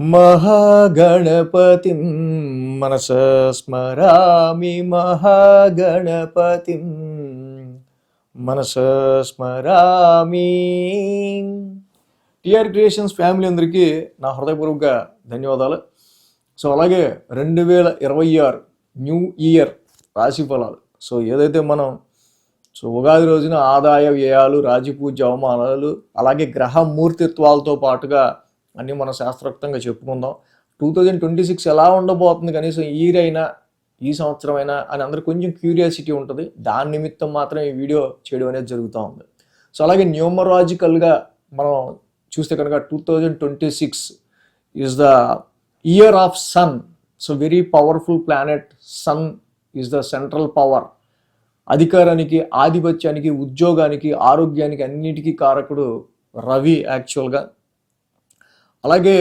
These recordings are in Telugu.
మహాగణపతిం మనస స్మరామి మహాగణపతిం మనస స్మరామి. టిఆర్ క్రియేషన్స్ ఫ్యామిలీ అందరికీ నా హృదయపూర్వక ధన్యవాదాలు. సో అలాగే రెండు వేల ఇరవై ఆరు న్యూ ఇయర్ రాశి ఫలాలు. సో ఏదైతే మనం సో ఉగాది రోజున ఆదాయ వ్యయాలు రాజపూజ అవమానాలు అలాగే గ్రహ మూర్తిత్వాలతో పాటుగా అన్నీ మనం శాస్త్రోక్తంగా చెప్పుకుందాం. టూ థౌజండ్ ట్వంటీ సిక్స్ ఎలా ఉండబోతుంది కనీసం ఇయర్ అయినా ఈ సంవత్సరం అయినా అని అందరికి కొంచెం క్యూరియాసిటీ ఉంటుంది. దాని నిమిత్తం మాత్రం ఈ వీడియో చేయడం అనేది జరుగుతూ ఉంది. సో అలాగే న్యూమరాజికల్గా మనం చూస్తే కనుక two thousand twenty six is the year of sun so very powerful planet sun is the central power అధికారానికి ఆధిపత్యానికి ఉద్యోగానికి ఆరోగ్యానికి అన్నిటికీ కారకుడు రవి యాక్చువల్గా అలాగే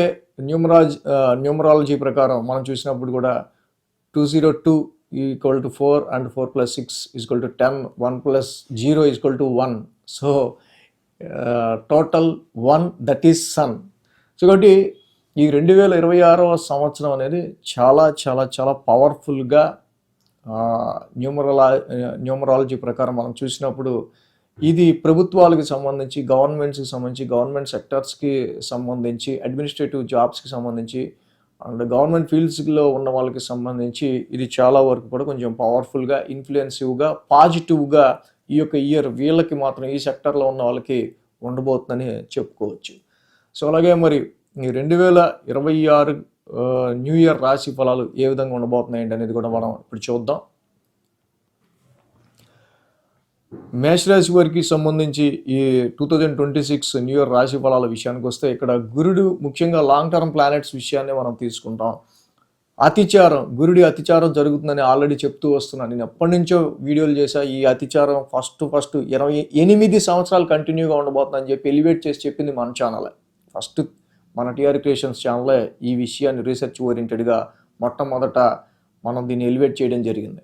న్యూమరాజ్ న్యూమరాలజీ ప్రకారం మనం చూసినప్పుడు కూడా two zero two equal to four and four plus six equal to ten one plus zero equal to one. So total one that is sun. So కాబట్టి ఈ రెండు వేల ఇరవై ఆరవ సంవత్సరం అనేది చాలా చాలా చాలా పవర్ఫుల్గా న్యూమరలా న్యూమరాలజీ ప్రకారం మనం చూసినప్పుడు ఇది ప్రభుత్వాలకు సంబంధించి గవర్నమెంట్స్కి సంబంధించి గవర్నమెంట్ సెక్టర్స్కి సంబంధించి అడ్మినిస్ట్రేటివ్ జాబ్స్కి సంబంధించి అండ్ గవర్నమెంట్ ఫీల్డ్స్లో ఉన్న వాళ్ళకి సంబంధించి ఇది చాలా వరకు కూడా కొంచెం పవర్ఫుల్గా ఇన్ఫ్లుయెన్సివ్గా పాజిటివ్గా ఈ యొక్క ఇయర్ వీళ్ళకి మాత్రం ఈ సెక్టర్లో ఉన్న వాళ్ళకి ఉండబోతుందని చెప్పుకోవచ్చు. సో అలాగే మరి ఈ రెండు వేల ఇరవై ఆరు న్యూ ఇయర్ రాశి ఫలాలు ఏ విధంగా ఉండబోతున్నాయండి అనేది కూడా మనం ఇప్పుడు చూద్దాం. మేషరాశి వారికి సంబంధించి ఈ two thousand twenty six new year రాశి ఫలాల విషయానికి వస్తే ఇక్కడ గురుడు ముఖ్యంగా లాంగ్ టర్మ్ ప్లానెట్స్ విషయాన్ని మనం తీసుకుంటాం. అతిచారం గురుడి అతిచారం జరుగుతుందని ఆల్రెడీ చెప్తూ వస్తున్నాను. నేను ఎప్పటి నుంచో వీడియోలు చేశా ఈ అతిచారం ఫస్ట్ ఫస్ట్ ఇరవై ఎనిమిది సంవత్సరాలు కంటిన్యూగా ఉండబోతుందని చెప్పి ఎలివేట్ చేసి చెప్పింది మన ఛానలే ఫస్ట్ మన టీఆర్ క్రియేషన్స్ ఛానలే ఈ విషయాన్ని రీసెర్చ్ ఓరియంటెడ్గా మొట్టమొదట మనం దీన్ని ఎలివేట్ చేయడం జరిగింది.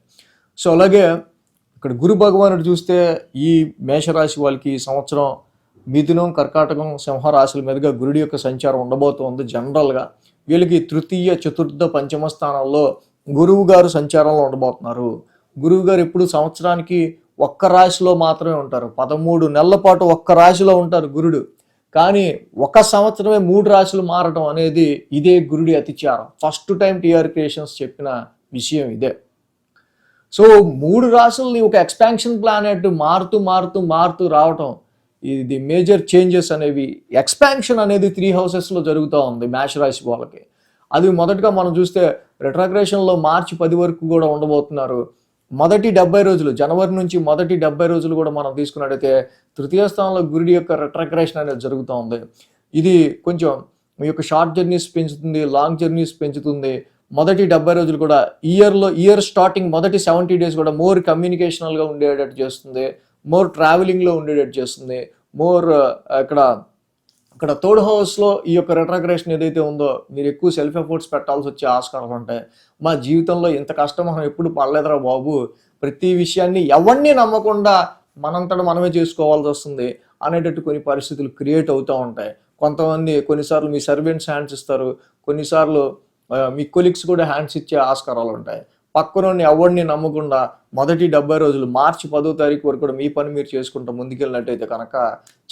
సో అలాగే ఇక్కడ గురు భగవానుడు చూస్తే ఈ మేషరాశి వాళ్ళకి ఈ సంవత్సరం మిథునం కర్కాటకం సింహరాశుల మీదుగా గురుడి యొక్క సంచారం ఉండబోతోంది జనరల్గా వీళ్ళకి తృతీయ చతుర్థ పంచమ స్థానంలో గురువు గారు సంచారంలో ఉండబోతున్నారు. గురువు గారు ఎప్పుడు సంవత్సరానికి ఒక్క రాశిలో మాత్రమే ఉంటారు. పదమూడు నెలల పాటు ఒక్క రాశిలో ఉంటారు గురుడు. కానీ ఒక సంవత్సరమే మూడు రాశులు మారటం అనేది ఇదే గురుడి అతిచారం. ఫస్ట్ టైం టీఆర్ క్రియేషన్స్ చెప్పిన విషయం ఇదే. సో మూడు రాశుల్ని ఒక ఎక్స్పాన్షన్ ప్లానెట్ మారుతూ మారుతూ మారుతూ రావటం ఇది మేజర్ చేంజెస్ అనేవి. ఎక్స్పాన్షన్ అనేది త్రీ హౌసెస్లో జరుగుతూ ఉంది మేష రాశి వాళ్ళకి. అది మొదటగా మనం చూస్తే రిట్రాగ్రేషన్లో మార్చి పది వరకు కూడా ఉండబోతున్నారు. మొదటి డెబ్బై రోజులు జనవరి నుంచి మొదటి డెబ్బై రోజులు కూడా మనం తీసుకున్నట్టయితే తృతీయ స్థానంలో గురుడి యొక్క రిట్రాగ్రేషన్ అనేది జరుగుతూ ఉంది. ఇది కొంచెం మీ యొక్క షార్ట్ జర్నీస్ పెంచుతుంది లాంగ్ జర్నీస్ పెంచుతుంది. మొదటి డెబ్బై రోజులు కూడా ఇయర్లో ఇయర్ స్టార్టింగ్ మొదటి సెవెంటీ డేస్ కూడా మోర్ కమ్యూనికేషనల్గా ఉండేటట్టు చేస్తుంది. మోర్ ట్రావెలింగ్లో ఉండేటట్టు చేస్తుంది. మోర్ ఇక్కడ ఇక్కడ థర్డ్ హౌస్లో ఈ యొక్క రిట్రాగ్రేషన్ ఏదైతే ఉందో మీరు ఎక్కువ సెల్ఫ్ ఎఫర్ట్స్ పెట్టాల్సి వచ్చే ఆస్కారాలు ఉంటాయి మా జీవితంలో ఇంత కష్టం మనం ఎప్పుడు పడలేదురా బాబు. ప్రతి విషయాన్ని ఎవరిని నమ్మకుండా మనంతట మనమే చేసుకోవాల్సి వస్తుంది అనేటట్టు కొన్ని పరిస్థితులు క్రియేట్ అవుతూ ఉంటాయి. కొంతమంది కొన్నిసార్లు మీ సర్వెంట్స్ హ్యాండ్స్ ఇస్తారు. కొన్నిసార్లు మీ కొలిక్స్ కూడా హ్యాండ్స్ ఇచ్చే ఆస్కారాలు ఉంటాయి. పక్కనోని ఎవరిని నమ్మకుండా మొదటి డెబ్బై రోజులు మార్చి పదో తారీఖు వరకు కూడా మీ పని మీరు చేసుకుంటూ ముందుకెళ్ళినట్టయితే కనుక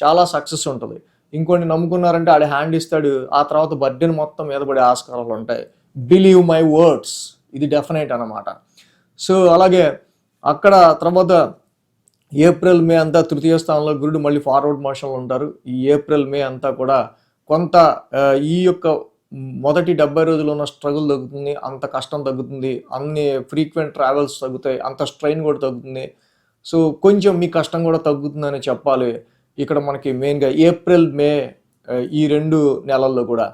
చాలా సక్సెస్ ఉంటుంది. ఇంకొన్ని నమ్ముకున్నారంటే ఆడ హ్యాండ్ ఇస్తాడు ఆ తర్వాత బర్త్డేని మొత్తం మీద పడే ఆస్కారాలు ఉంటాయి. బిలీవ్ మై వర్డ్స్ ఇది డెఫినెట్ అన్నమాట. సో అలాగే అక్కడ తర్వాత ఏప్రిల్ మే అంతా తృతీయ స్థానంలో గురుడు మళ్ళీ ఫార్వర్డ్ మోషన్లో ఉంటారు. ఈ ఏప్రిల్ మే అంతా కూడా కొంత ఈ యొక్క మొదటి డెబ్బై రోజులు ఉన్న స్ట్రగుల్ తగ్గుతుంది అంత కష్టం తగ్గుతుంది అన్ని ఫ్రీక్వెంట్ ట్రావెల్స్ తగ్గుతాయి అంత స్ట్రెయిన్ కూడా తగ్గుతుంది. సో కొంచెం మీ కష్టం కూడా తగ్గుతుందని చెప్పాలి. ఇక్కడ మనకి మెయిన్గా ఏప్రిల్ మే ఈ రెండు నెలల్లో కూడా.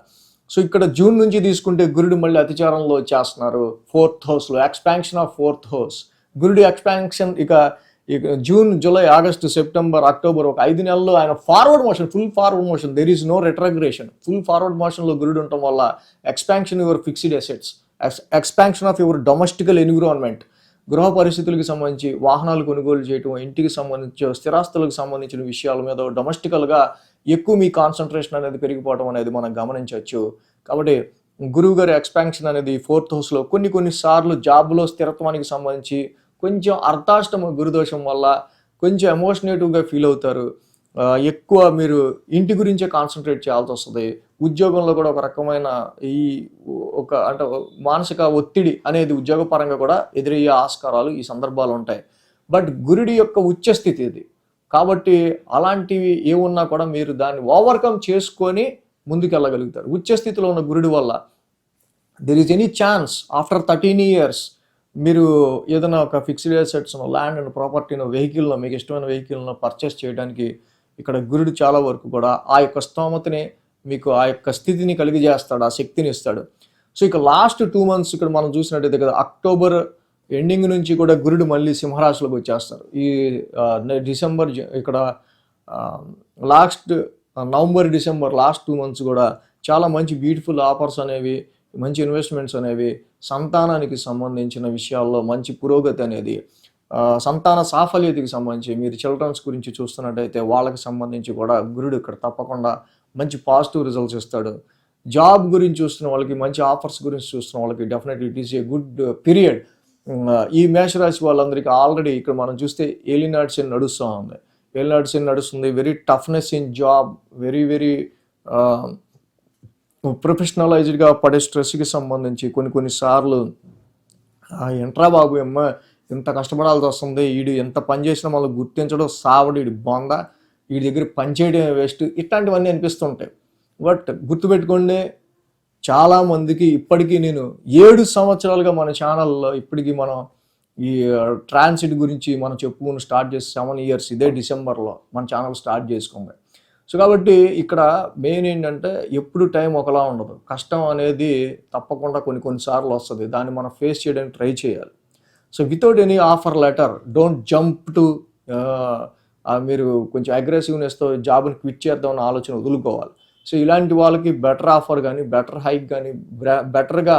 సో ఇక్కడ జూన్ నుంచి తీసుకుంటే గురుడు మళ్ళీ అతిచారంలో చేస్తున్నారు ఫోర్త్ హౌస్లో ఎక్స్పాన్షన్ ఆఫ్ ఫోర్త్ హౌస్. గురుడు ఎక్స్పాన్షన్ ఇక June July August September October ఒక ఐదు నెలలు ఆయన forward motion full forward motion there is no retrogression full forward మోషన్లో గురుడు ఉండటం వల్ల expansion your fixed assets expansion of your domestical environment గృహ పరిస్థితులకు సంబంధించి వాహనాలు కొనుగోలు చేయటం ఇంటికి సంబంధించి స్థిరాస్తులకు సంబంధించిన విషయాల మీద డొమెస్టికల్గా ఎక్కువ మీ కాన్సన్ట్రేషన్ అనేది పెరిగిపోవడం అనేది మనం గమనించవచ్చు. కాబట్టి గురువు గారి ఎక్స్పాన్షన్ అనేది ఫోర్త్ హౌస్లో కొన్ని కొన్ని సార్లు జాబ్లో స్థిరత్వానికి సంబంధించి కొంచెం అర్ధాష్టమ గురుదోషం వల్ల కొంచెం ఎమోషనేటివ్గా ఫీల్ అవుతారు. ఎక్కువ మీరు ఇంటి గురించే కాన్సన్ట్రేట్ చేయాల్సి వస్తుంది. ఉద్యోగంలో కూడా ఒక రకమైన ఈ ఒక అంటే మానసిక ఒత్తిడి అనేది ఉద్యోగపరంగా కూడా ఎదురయ్యే ఆస్కారాలు ఈ సందర్భాలు ఉంటాయి. బట్ గురుడి యొక్క ఉచ్చస్థితి ఇది. కాబట్టి అలాంటివి ఏమున్నా కూడా మీరు దాన్ని ఓవర్కమ్ చేసుకొని ముందుకెళ్ళగలుగుతారు. ఉచ్చస్థితిలో ఉన్న గురుడి వల్ల. There is any chance after thirteen years మీరు ఏదైనా ఒక ఫిక్స్డ్ అసెట్స్ ల్యాండ్ అండ్ ప్రాపర్టీను వెహికల్ను మీకు ఇష్టమైన వెహికల్ను పర్చేస్ చేయడానికి ఇక్కడ గురుడు చాలా వరకు కూడా ఆ యొక్క స్తోమతని మీకు ఆ యొక్క స్థితిని కలిగజేస్తాడు ఆ శక్తిని ఇస్తాడు. సో ఇక లాస్ట్ టూ మంత్స్ ఇక్కడ మనం చూసినట్టయితే కదా అక్టోబర్ ఎండింగ్ నుంచి కూడా గురుడు మళ్ళీ సింహరాశిలోకి వచ్చేస్తారు. ఈ డిసెంబర్ జ- ఇక్కడ last November December last two months కూడా చాలా మంచి బ్యూటిఫుల్ ఆఫర్స్ అనేవి మంచి ఇన్వెస్ట్మెంట్స్ అనేవి సంతానానికి సంబంధించిన విషయాల్లో మంచి పురోగతి అనేది సంతాన సాఫల్యతకి సంబంధించి మీరు చిల్డ్రన్స్ గురించి చూస్తున్నట్టయితే వాళ్ళకి సంబంధించి కూడా గురుడు ఇక్కడ తప్పకుండా మంచి పాజిటివ్ రిజల్ట్స్ ఇస్తాడు. జాబ్ గురించి చూస్తున్న వాళ్ళకి మంచి ఆఫర్స్ గురించి చూస్తున్న వాళ్ళకి definitely it is a good period. ఈ మేషరాశి వాళ్ళందరికీ ఆల్రెడీ ఇక్కడ మనం చూస్తే ఏలినాడ్స్ నడుస్తూ ఉంది. ఏలినాడ్స్ నడుస్తుంది. Very toughness in job very very ప్రొఫెషనలైజ్డ్గా పడే స్ట్రెస్కి సంబంధించి కొన్ని కొన్ని సార్లు "ఆ, బాబు అమ్మ ఇంత కష్టపడాల్సి వస్తుంది వీడు ఎంత పని చేసినా మళ్ళీ గుర్తించడం సావడు వీడి బొంద వీడి దగ్గర పని చేయడం వేస్ట్ ఇట్లాంటివన్నీ అనిపిస్తుంటాయి. బట్ గుర్తుపెట్టుకోండి చాలా మందికి ఇప్పటికీ నేను ఏడు సంవత్సరాలుగా మన ఛానల్లో ఇప్పటికీ మనం ఈ ట్రాన్సిట్ గురించి మనం చెప్పుకుని స్టార్ట్ చేసి సెవెన్ ఇయర్స్ ఇదే డిసెంబర్లో మన ఛానల్ స్టార్ట్ చేసుకుంది. సో కాబట్టి ఇక్కడ మెయిన్ ఏంటంటే ఎప్పుడు టైం ఒకలా ఉండదు. కష్టం అనేది తప్పకుండా కొన్ని కొన్నిసార్లు వస్తుంది. దాన్ని మనం ఫేస్ చేయడానికి ట్రై చేయాలి. So without any offer letter don't jump to మీరు కొంచెం అగ్రెసివ్నెస్తో జాబ్ని క్విట్ చేద్దామన్న ఆలోచన వదులుకోవాలి. సో ఇలాంటి వాళ్ళకి బెటర్ ఆఫర్ కానీ బెటర్ హైక్ కానీ బెటర్గా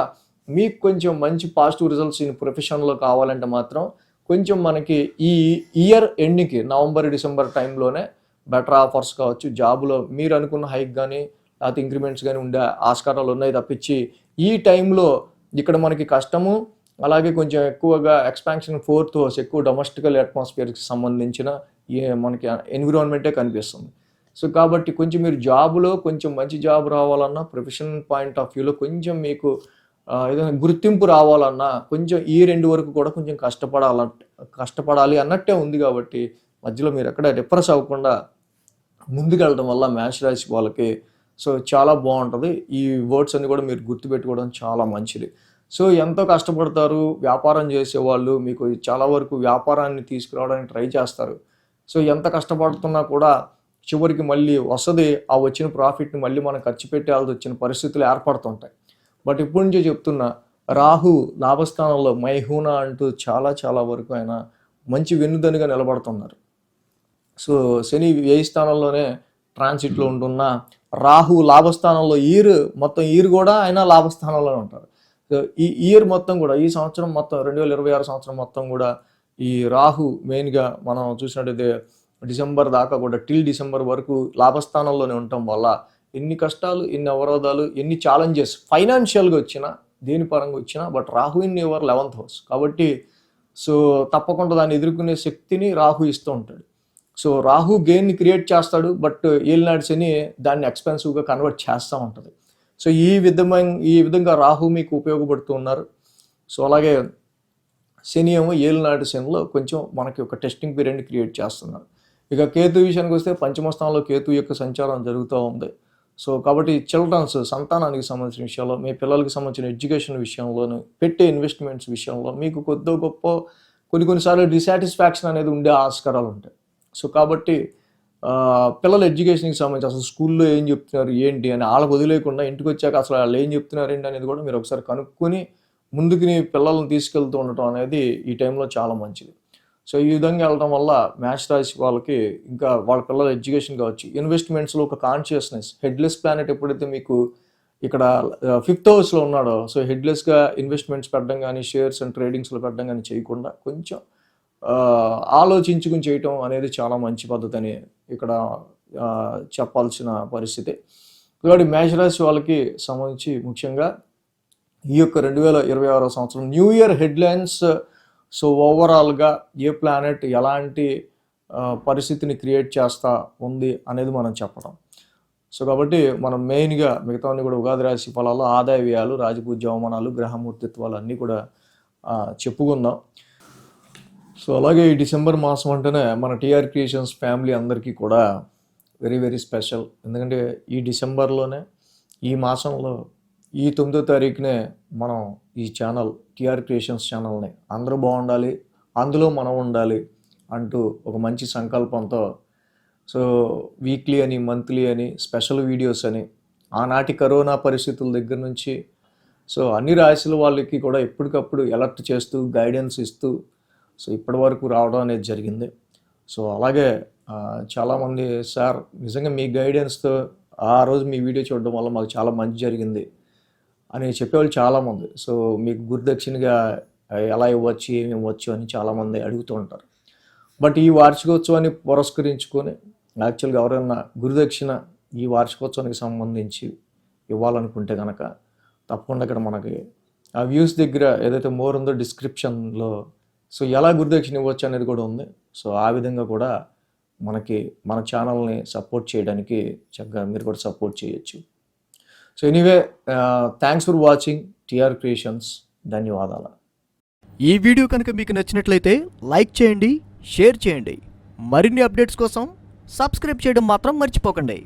మీకు కొంచెం మంచి పాజిటివ్ రిజల్ట్స్ ఇన్ ప్రొఫెషన్లో కావాలంటే మాత్రం కొంచెం మనకి ఈ ఇయర్ ఎండ్కి నవంబర్ డిసెంబర్ టైంలోనే బెటర్ ఆఫర్స్ కావచ్చు జాబ్లో మీరు అనుకున్న హైక్ కానీ లేకపోతే ఇంక్రిమెంట్స్ కానీ ఉండే ఆస్కారాలు ఉన్నాయి తప్పించి ఈ టైంలో ఇక్కడ మనకి కష్టము అలాగే కొంచెం ఎక్కువగా ఎక్స్పాన్షన్ ఫోర్త్ ఎక్కువ డొమెస్టికల్ అట్మాస్ఫియర్కి సంబంధించిన మనకి ఎన్విరాన్మెంటే కనిపిస్తుంది. సో కాబట్టి కొంచెం మీరు జాబ్లో కొంచెం మంచి జాబ్ రావాలన్నా ప్రొఫెషనల్ పాయింట్ ఆఫ్ వ్యూలో కొంచెం మీకు ఏదైనా గుర్తింపు రావాలన్నా కొంచెం ఈ రెండు వరకు కూడా కొంచెం కష్టపడాల కష్టపడాలి అన్నట్టే ఉంది కాబట్టి మధ్యలో మీరు ఎక్కడ డిప్రెస్ అవ్వకుండా ముందుకెళ్ళడం వల్ల మ్యాచ్ రాసి వాళ్ళకి సో చాలా బాగుంటుంది. ఈ వర్డ్స్ అన్ని కూడా మీరు గుర్తుపెట్టుకోవడం చాలా మంచిది. సో ఎంతో కష్టపడతారు వ్యాపారం చేసేవాళ్ళు మీకు చాలా వరకు వ్యాపారాన్ని తీసుకురావడానికి ట్రై చేస్తారు. సో ఎంత కష్టపడుతున్నా కూడా చివరికి మళ్ళీ వస్తుంది ఆ వచ్చిన ప్రాఫిట్ని మళ్ళీ మనం ఖర్చు పెట్టాల్సి వచ్చిన పరిస్థితులు ఏర్పడుతుంటాయి. బట్ ఇప్పటి నుంచే చెప్తున్నా రాహు లాభస్థానంలో మైహూనా అంటూ చాలా చాలా వరకు ఆయన మంచి వెన్నుదనుగా నిలబడుతున్నారు. సో శని వ్యయ స్థానంలోనే ట్రాన్సిట్లో ఉంటున్న రాహు లాభస్థానంలో ఈరు మొత్తం ఈరు కూడా ఆయన లాభస్థానంలోనే ఉంటారు. సో ఈ ఇయర్ మొత్తం కూడా ఈ సంవత్సరం మొత్తం రెండు వేల ఇరవై ఆరు సంవత్సరం మొత్తం కూడా ఈ రాహు మెయిన్గా మనం చూసినట్టయితే డిసెంబర్ దాకా కూడా టిల్ డిసెంబర్ వరకు లాభస్థానంలోనే ఉండటం వల్ల ఎన్ని కష్టాలు ఎన్ని అవరోధాలు ఎన్ని ఛాలెంజెస్ ఫైనాన్షియల్గా వచ్చినా దేని పరంగా వచ్చినా but Rahu in your eleventh house కాబట్టి సో తప్పకుండా దాన్ని ఎదుర్కొనే శక్తిని రాహు ఇస్తూ ఉంటాడు. సో రాహు గెయిన్ని క్రియేట్ చేస్తాడు బట్ ఏలినాడు శని దాన్ని ఎక్స్పెన్సివ్గా కన్వర్ట్ చేస్తూ ఉంటుంది. సో ఈ విధమైన ఈ విధంగా రాహు మీకు ఉపయోగపడుతూ ఉన్నారు. సో అలాగే శని ఏమో ఏలినాడు శనిలో కొంచెం మనకి ఒక టెస్టింగ్ పీరియడ్ని క్రియేట్ చేస్తున్నారు. ఇక కేతు విషయానికి వస్తే పంచమస్థానంలో కేతు యొక్క సంచారం జరుగుతూ ఉంది. సో కాబట్టి చిల్డ్రన్స్ సంతానానికి సంబంధించిన విషయంలో మీ పిల్లలకి సంబంధించిన ఎడ్యుకేషన్ విషయంలోను పెట్టే ఇన్వెస్ట్మెంట్స్ విషయంలో మీకు కొద్ది గొప్ప కొన్ని కొన్నిసార్లు డిసాటిస్ఫాక్షన్ అనేది ఉండే ఆస్కారాలు ఉంటాయి. సో కాబట్టి పిల్లల ఎడ్యుకేషన్కి సంబంధించి అసలు స్కూల్లో ఏం చెప్తున్నారు ఏంటి అని వాళ్ళకి వదిలేకుండా ఇంటికి వచ్చాక అసలు వాళ్ళు ఏం చెప్తున్నారు ఏంటి అనేది కూడా మీరు ఒకసారి కనుక్కొని ముందుకు పిల్లల్ని తీసుకెళ్తూ ఉండటం అనేది ఈ టైంలో చాలా మంచిది. సో ఈ విధంగా వెళ్ళడం వల్ల మ్యాచ్ రాసి వాళ్ళకి ఇంకా వాళ్ళ పిల్లల ఎడ్యుకేషన్ కావచ్చు ఇన్వెస్ట్మెంట్స్లో ఒక కాన్షియస్నెస్ హెడ్లెస్ ప్లానెట్ ఎప్పుడైతే మీకు ఇక్కడ ఫిఫ్త్ హౌస్లో ఉన్నాడో సో హెడ్లెస్గా ఇన్వెస్ట్మెంట్స్ పెట్టడం కానీ షేర్స్ అండ్ ట్రేడింగ్స్లో పెట్టడం కానీ చేయకుండా కొంచెం ఆలోచించుకుని చేయటం అనేది చాలా మంచి పద్ధతి అని ఇక్కడ చెప్పాల్సిన పరిస్థితి. కాబట్టి మేషరాశి వాళ్ళకి సంబంధించి ముఖ్యంగా ఈ యొక్క రెండు వేల ఇరవై ఆరో సంవత్సరం న్యూ ఇయర్ హెడ్లైన్స్ సో ఓవరాల్గా ఏ ప్లానెట్ ఎలాంటి పరిస్థితిని క్రియేట్ చేస్తా ఉంది అనేది మనం చెప్పడం. సో కాబట్టి మనం మెయిన్గా మిగతావన్నీ కూడా ఉగాది రాశి ఫలాలు ఆదాయ వ్యయాలు రాజపూజ్య అవమానాలు గ్రహమూర్తిత్వాలు అన్నీ కూడా చెప్పుకుందాం. సో అలాగే ఈ డిసెంబర్ మాసం అంటేనే మన టీఆర్ క్రియేషన్స్ ఫ్యామిలీ అందరికీ కూడా వెరీ వెరీ స్పెషల్. ఎందుకంటే ఈ డిసెంబర్లోనే ఈ మాసంలో ఈ తొమ్మిదో తారీఖునే మనం ఈ ఛానల్ టీఆర్ క్రియేషన్స్ ఛానల్ని అందరూ బాగుండాలి అందులో మనం ఉండాలి అంటూ ఒక మంచి సంకల్పంతో సో వీక్లీ అని మంత్లీ అని స్పెషల్ వీడియోస్ అని ఆనాటి కరోనా పరిస్థితుల దగ్గర నుంచి సో అన్ని రాశుల వాళ్ళకి కూడా ఎప్పటికప్పుడు ఎలర్ట్ చేస్తూ గైడెన్స్ ఇస్తూ సో ఇప్పటి వరకు రావడం అనేది జరిగింది. సో అలాగే చాలామంది సార్ నిజంగా మీ గైడెన్స్తో ఆ రోజు మీ వీడియో చూడడం వల్ల మాకు చాలా మంచి జరిగింది అని చెప్పేవాళ్ళు చాలామంది. సో మీకు గురుదక్షిణగా ఎలా ఇవ్వచ్చు ఏమి ఇవ్వచ్చు అని చాలామంది అడుగుతూ ఉంటారు. బట్ ఈ వార్షికోత్సవాన్ని పురస్కరించుకొని యాక్చువల్గా ఎవరైనా గురుదక్షిణ ఈ వార్షికోత్సవానికి సంబంధించి ఇవ్వాలనుకుంటే కనుక తప్పకుండా ఇక్కడ మనకి ఆ వ్యూస్ దగ్గర ఏదైతే మోర్ ఉందో డిస్క్రిప్షన్లో సో ఎలా గురుదక్షిణ ఇవ్వచ్చు అనేది కూడా ఉంది. సో ఆ విధంగా కూడా మనకి మన ఛానల్ని సపోర్ట్ చేయడానికి చక్కగా మీరు కూడా సపోర్ట్ చేయొచ్చు. So anyway thanks for watching TR creations ధన్యవాదాలు. ఈ వీడియో కనుక మీకు నచ్చినట్లయితే లైక్ చేయండి షేర్ చేయండి. మరిన్ని అప్డేట్స్ కోసం సబ్స్క్రైబ్ చేయడం మాత్రం మర్చిపోకండి.